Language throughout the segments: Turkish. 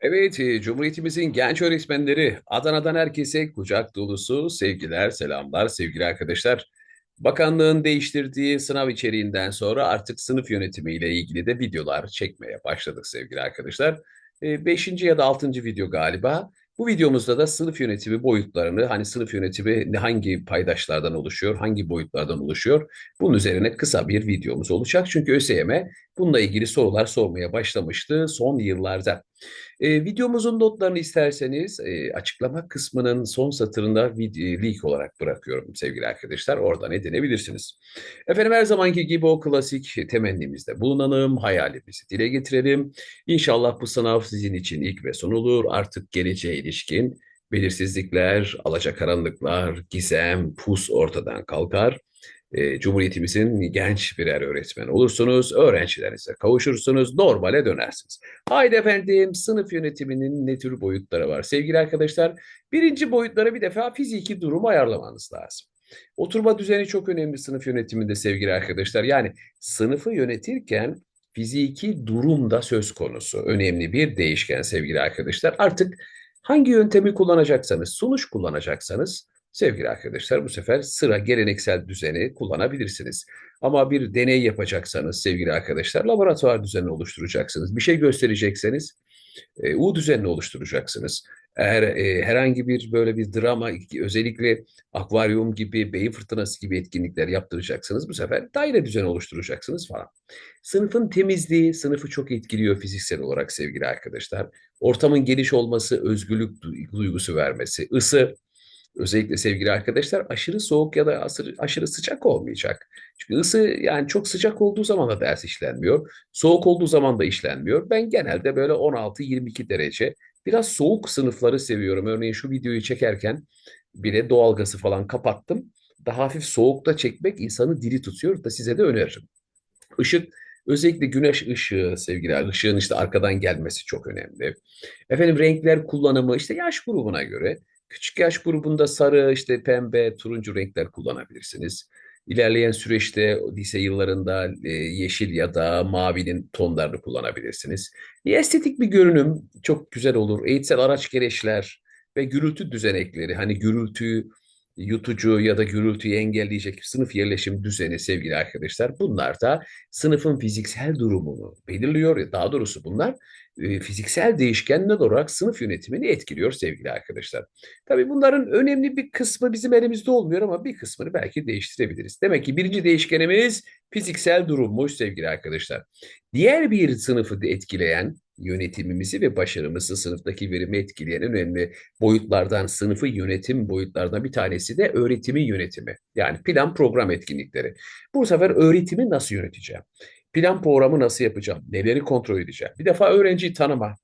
Evet, e, Cumhuriyetimizin genç öğretmenleri, Adana'dan herkese kucak dolusu sevgiler, selamlar sevgili arkadaşlar. Bakanlığın değiştirdiği sınav içeriğinden sonra artık sınıf yönetimiyle ilgili de videolar çekmeye başladık sevgili arkadaşlar. E, Beşinci ya da altıncı video galiba. Bu videomuzda da sınıf yönetimi boyutlarını, hani sınıf yönetimi ne- hangi paydaşlardan oluşuyor, hangi boyutlardan oluşuyor, bunun üzerine kısa bir videomuz olacak. Çünkü ÖSYM bununla ilgili sorular sormaya başlamıştı son yıllarda. E, videomuzun notlarını isterseniz e, açıklama kısmının son satırında video, link olarak bırakıyorum sevgili arkadaşlar. Oradan edinebilirsiniz. Efendim her zamanki gibi o klasik temennimizde bulunalım, hayalimizi dile getirelim. İnşallah bu sınav sizin için ilk ve son olur. Artık geleceğe ilişkin belirsizlikler, alacakaranlıklar, gizem, pus ortadan kalkar e, Cumhuriyetimizin genç birer öğretmen olursunuz, öğrencilerinize kavuşursunuz, normale dönersiniz. Haydi efendim sınıf yönetiminin ne tür boyutları var? Sevgili arkadaşlar, birinci boyutlara bir defa fiziki durumu ayarlamanız lazım. Oturma düzeni çok önemli sınıf yönetiminde sevgili arkadaşlar. Yani sınıfı yönetirken fiziki durum da söz konusu. Önemli bir değişken sevgili arkadaşlar. Artık hangi yöntemi kullanacaksanız, sunuş kullanacaksanız sevgili arkadaşlar bu sefer sıra geleneksel düzeni kullanabilirsiniz. Ama bir deney yapacaksanız sevgili arkadaşlar laboratuvar düzenini oluşturacaksınız. Bir şey gösterecekseniz e, U düzenini oluşturacaksınız. Eğer e, herhangi bir böyle bir drama özellikle akvaryum gibi, beyin fırtınası gibi etkinlikler yaptıracaksınız. Bu sefer daire düzeni oluşturacaksınız falan. Sınıfın temizliği sınıfı çok etkiliyor fiziksel olarak sevgili arkadaşlar. Ortamın geniş olması, özgürlük duygusu vermesi, ısı Özellikle sevgili arkadaşlar aşırı soğuk ya da aşırı, sıcak olmayacak. Çünkü ısı yani çok sıcak olduğu zaman da ders işlenmiyor. Soğuk olduğu zaman da işlenmiyor. Ben genelde böyle 16-22 derece biraz soğuk sınıfları seviyorum. Örneğin şu videoyu çekerken bile doğalgazı falan kapattım. Daha hafif soğukta çekmek insanı diri tutuyor da size de öneririm. Işık özellikle güneş ışığı sevgiler, ışığın işte arkadan gelmesi çok önemli. Efendim renkler kullanımı işte yaş grubuna göre Küçük yaş grubunda sarı, işte pembe, turuncu renkler kullanabilirsiniz. İlerleyen süreçte lise yıllarında e, yeşil ya da mavinin tonlarını kullanabilirsiniz. E, estetik bir görünüm çok güzel olur. Eğitsel araç gereçler ve gürültü düzenekleri, hani gürültüyü yutucu ya da gürültüyü engelleyecek sınıf yerleşim düzeni sevgili arkadaşlar. Bunlar da sınıfın fiziksel durumunu belirliyor. Daha doğrusu bunlar e, fiziksel değişkenler olarak sınıf yönetimini etkiliyor sevgili arkadaşlar. Tabii bunların önemli bir kısmı bizim elimizde olmuyor ama bir kısmını belki değiştirebiliriz. Demek ki birinci değişkenimiz fiziksel durummuş sevgili arkadaşlar. Diğer bir sınıfı etkileyen yönetimimizi ve başarımızı sınıftaki verimi etkileyen önemli boyutlardan, sınıfı yönetim boyutlardan bir tanesi de öğretimi yönetimi. Yani plan program etkinlikleri. Bu sefer öğretimi nasıl yöneteceğim? Plan programı nasıl yapacağım? Neleri kontrol edeceğim? Bir defa öğrenciyi tanıma.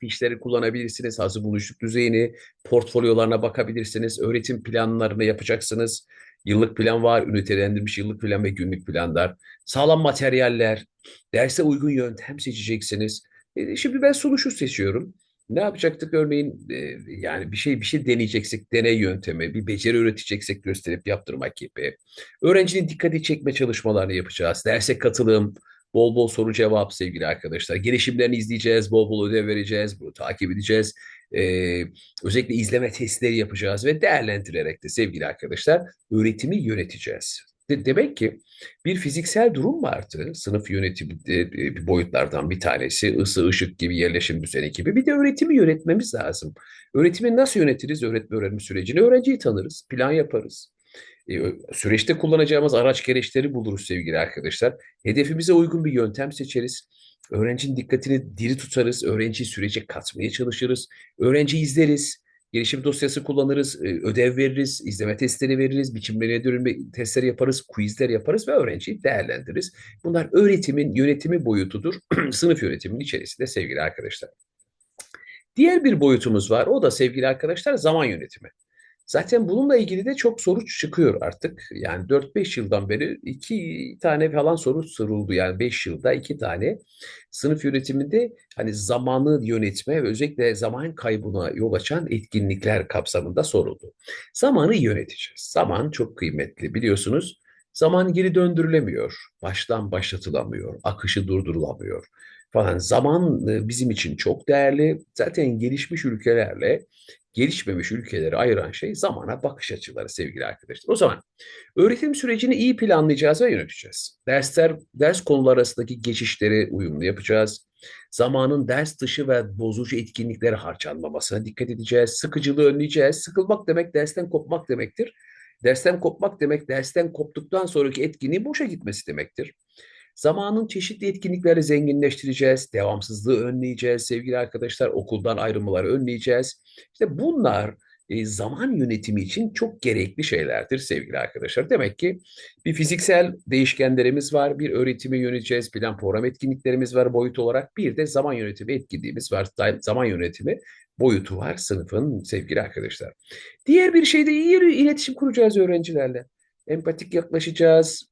Fişleri kullanabilirsiniz. Hazır buluşluk düzeyini, portfolyolarına bakabilirsiniz. Öğretim planlarını yapacaksınız. Yıllık plan var, ünitelendirilmiş yıllık plan ve günlük planlar. Sağlam materyaller, derse uygun yöntem seçeceksiniz. E, şimdi ben sunuşu seçiyorum. Ne yapacaktık örneğin e, yani bir şey bir şey deneyeceksek deney yöntemi, bir beceri öğreteceksek gösterip yaptırmak gibi. Öğrencinin dikkati çekme çalışmalarını yapacağız. Derse katılım, bol bol soru cevap sevgili arkadaşlar. Gelişimlerini izleyeceğiz, bol bol ödev vereceğiz, bunu takip edeceğiz. Ee, özellikle izleme testleri yapacağız ve değerlendirerek de sevgili arkadaşlar öğretimi yöneteceğiz. De demek ki bir fiziksel durum vardı. Sınıf yönetimi bir boyutlardan bir tanesi. ısı, ışık gibi, yerleşim düzeni gibi. Bir de öğretimi yönetmemiz lazım. Öğretimi nasıl yönetiriz? Öğretme öğrenme sürecini öğrenciyi tanırız, plan yaparız. E, süreçte kullanacağımız araç gereçleri buluruz sevgili arkadaşlar. Hedefimize uygun bir yöntem seçeriz. Öğrencinin dikkatini diri tutarız. Öğrenciyi sürece katmaya çalışırız. Öğrenci izleriz. Gelişim dosyası kullanırız, e, ödev veririz, izleme testleri veririz, biçimlerine dönülme testleri yaparız, quizler yaparız ve öğrenciyi değerlendiririz. Bunlar öğretimin yönetimi boyutudur. Sınıf yönetiminin içerisinde sevgili arkadaşlar. Diğer bir boyutumuz var. O da sevgili arkadaşlar zaman yönetimi. Zaten bununla ilgili de çok soru çıkıyor artık. Yani 4-5 yıldan beri iki tane falan soru soruldu. Yani 5 yılda iki tane sınıf yönetiminde hani zamanı yönetme ve özellikle zaman kaybına yol açan etkinlikler kapsamında soruldu. Zamanı yöneteceğiz. Zaman çok kıymetli biliyorsunuz. Zaman geri döndürülemiyor. Baştan başlatılamıyor. Akışı durdurulamıyor. Falan. Zaman e, bizim için çok değerli. Zaten gelişmiş ülkelerle gelişmemiş ülkeleri ayıran şey zamana bakış açıları sevgili arkadaşlar. O zaman öğretim sürecini iyi planlayacağız ve yöneteceğiz. Dersler, ders konuları arasındaki geçişleri uyumlu yapacağız. Zamanın ders dışı ve bozucu etkinliklere harcanmamasına dikkat edeceğiz. Sıkıcılığı önleyeceğiz. Sıkılmak demek dersten kopmak demektir. Dersten kopmak demek dersten koptuktan sonraki etkinliğin boşa gitmesi demektir. Zamanın çeşitli etkinlikleri zenginleştireceğiz, devamsızlığı önleyeceğiz sevgili arkadaşlar, okuldan ayrılmaları önleyeceğiz. İşte bunlar e, zaman yönetimi için çok gerekli şeylerdir sevgili arkadaşlar. Demek ki bir fiziksel değişkenlerimiz var, bir öğretimi yöneteceğiz, plan program etkinliklerimiz var boyut olarak, bir de zaman yönetimi etkinliğimiz var, zaman yönetimi boyutu var sınıfın sevgili arkadaşlar. Diğer bir şey de iyi iletişim kuracağız öğrencilerle. Empatik yaklaşacağız,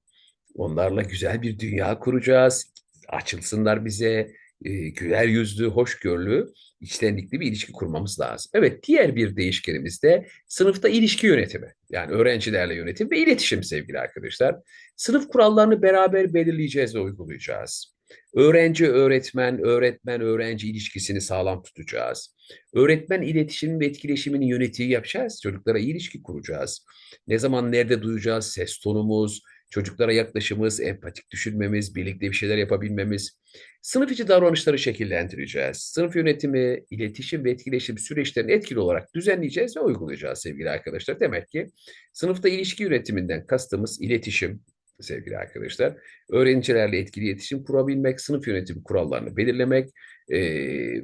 Onlarla güzel bir dünya kuracağız. Açılsınlar bize. E, güler yüzlü, hoşgörülü, içtenlikli bir ilişki kurmamız lazım. Evet, diğer bir değişkenimiz de sınıfta ilişki yönetimi. Yani öğrencilerle yönetim ve iletişim sevgili arkadaşlar. Sınıf kurallarını beraber belirleyeceğiz ve uygulayacağız. Öğrenci öğretmen, öğretmen öğrenci ilişkisini sağlam tutacağız. Öğretmen iletişim ve etkileşimini yönetici yapacağız. Çocuklara ilişki kuracağız. Ne zaman nerede duyacağız ses tonumuz, çocuklara yaklaşımımız, empatik düşünmemiz, birlikte bir şeyler yapabilmemiz, sınıf içi davranışları şekillendireceğiz. Sınıf yönetimi, iletişim ve etkileşim süreçlerini etkili olarak düzenleyeceğiz ve uygulayacağız sevgili arkadaşlar. Demek ki sınıfta ilişki yönetiminden kastımız iletişim, sevgili arkadaşlar. Öğrencilerle etkili iletişim kurabilmek, sınıf yönetimi kurallarını belirlemek e,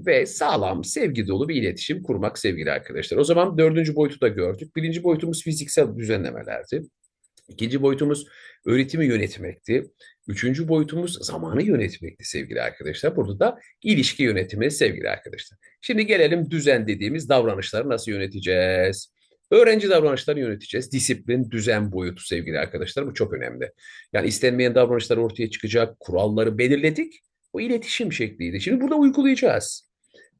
ve sağlam, sevgi dolu bir iletişim kurmak sevgili arkadaşlar. O zaman dördüncü boyutu da gördük. Birinci boyutumuz fiziksel düzenlemelerdi. İkinci boyutumuz öğretimi yönetmekti. Üçüncü boyutumuz zamanı yönetmekti sevgili arkadaşlar. Burada da ilişki yönetimi sevgili arkadaşlar. Şimdi gelelim düzen dediğimiz davranışları nasıl yöneteceğiz? Öğrenci davranışlarını yöneteceğiz. Disiplin, düzen boyutu sevgili arkadaşlar. Bu çok önemli. Yani istenmeyen davranışlar ortaya çıkacak. Kuralları belirledik. O iletişim şekliydi. Şimdi burada uygulayacağız.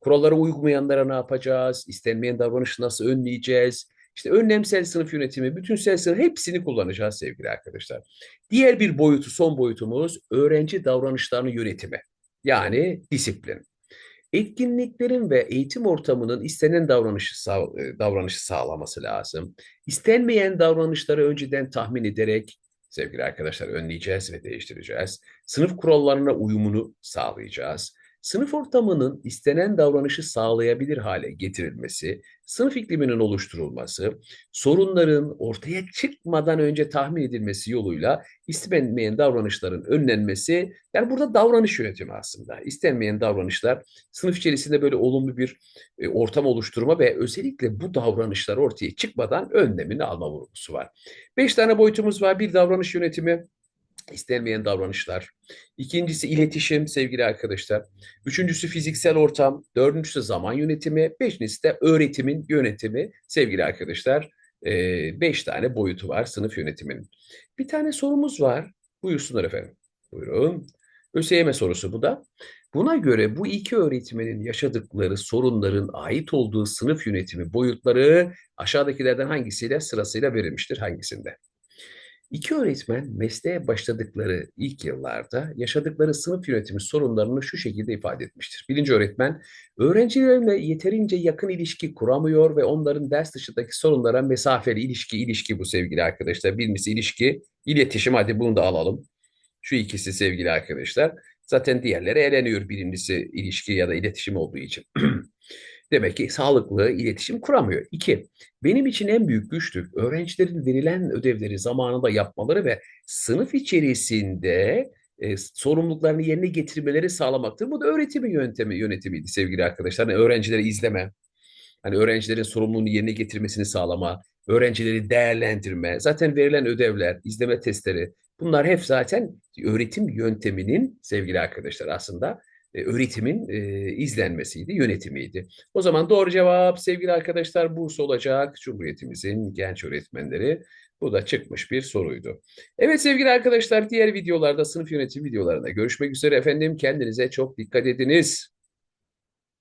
Kurallara uymayanlara ne yapacağız? İstenmeyen davranışı nasıl önleyeceğiz? İşte önlemsel sınıf yönetimi, bütünsel sınıf hepsini kullanacağız sevgili arkadaşlar. Diğer bir boyutu, son boyutumuz öğrenci davranışlarını yönetimi. Yani disiplin. Etkinliklerin ve eğitim ortamının istenen davranışı, sağ, e, davranışı sağlaması lazım. İstenmeyen davranışları önceden tahmin ederek sevgili arkadaşlar önleyeceğiz ve değiştireceğiz. Sınıf kurallarına uyumunu sağlayacağız sınıf ortamının istenen davranışı sağlayabilir hale getirilmesi, sınıf ikliminin oluşturulması, sorunların ortaya çıkmadan önce tahmin edilmesi yoluyla istenmeyen davranışların önlenmesi, yani burada davranış yönetimi aslında. İstenmeyen davranışlar sınıf içerisinde böyle olumlu bir e, ortam oluşturma ve özellikle bu davranışlar ortaya çıkmadan önlemini alma vurgusu var. Beş tane boyutumuz var. Bir davranış yönetimi, istenmeyen davranışlar. İkincisi iletişim sevgili arkadaşlar. Üçüncüsü fiziksel ortam. Dördüncüsü zaman yönetimi. Beşincisi de öğretimin yönetimi sevgili arkadaşlar. Ee, beş tane boyutu var sınıf yönetiminin. Bir tane sorumuz var. Buyursunlar efendim. Buyurun. ÖSYM sorusu bu da. Buna göre bu iki öğretmenin yaşadıkları sorunların ait olduğu sınıf yönetimi boyutları aşağıdakilerden hangisiyle sırasıyla verilmiştir? Hangisinde? İki öğretmen mesleğe başladıkları ilk yıllarda yaşadıkları sınıf yönetimi sorunlarını şu şekilde ifade etmiştir. Birinci öğretmen, öğrencilerle yeterince yakın ilişki kuramıyor ve onların ders dışındaki sorunlara mesafeli ilişki, ilişki bu sevgili arkadaşlar. Birincisi ilişki, iletişim hadi bunu da alalım. Şu ikisi sevgili arkadaşlar. Zaten diğerleri eleniyor birincisi ilişki ya da iletişim olduğu için. Demek ki sağlıklı iletişim kuramıyor. İki, benim için en büyük güçlük öğrencilerin verilen ödevleri zamanında yapmaları ve sınıf içerisinde e, sorumluluklarını yerine getirmeleri sağlamaktır. Bu da öğretimi yöntemi yönetimiydi sevgili arkadaşlar. Yani öğrencileri izleme, hani öğrencilerin sorumluluğunu yerine getirmesini sağlama, öğrencileri değerlendirme, zaten verilen ödevler, izleme testleri bunlar hep zaten öğretim yönteminin sevgili arkadaşlar aslında öğretimin e, izlenmesiydi, yönetimiydi. O zaman doğru cevap sevgili arkadaşlar Bursa olacak. Cumhuriyetimizin genç öğretmenleri. Bu da çıkmış bir soruydu. Evet sevgili arkadaşlar diğer videolarda sınıf yönetim videolarında görüşmek üzere efendim. Kendinize çok dikkat ediniz.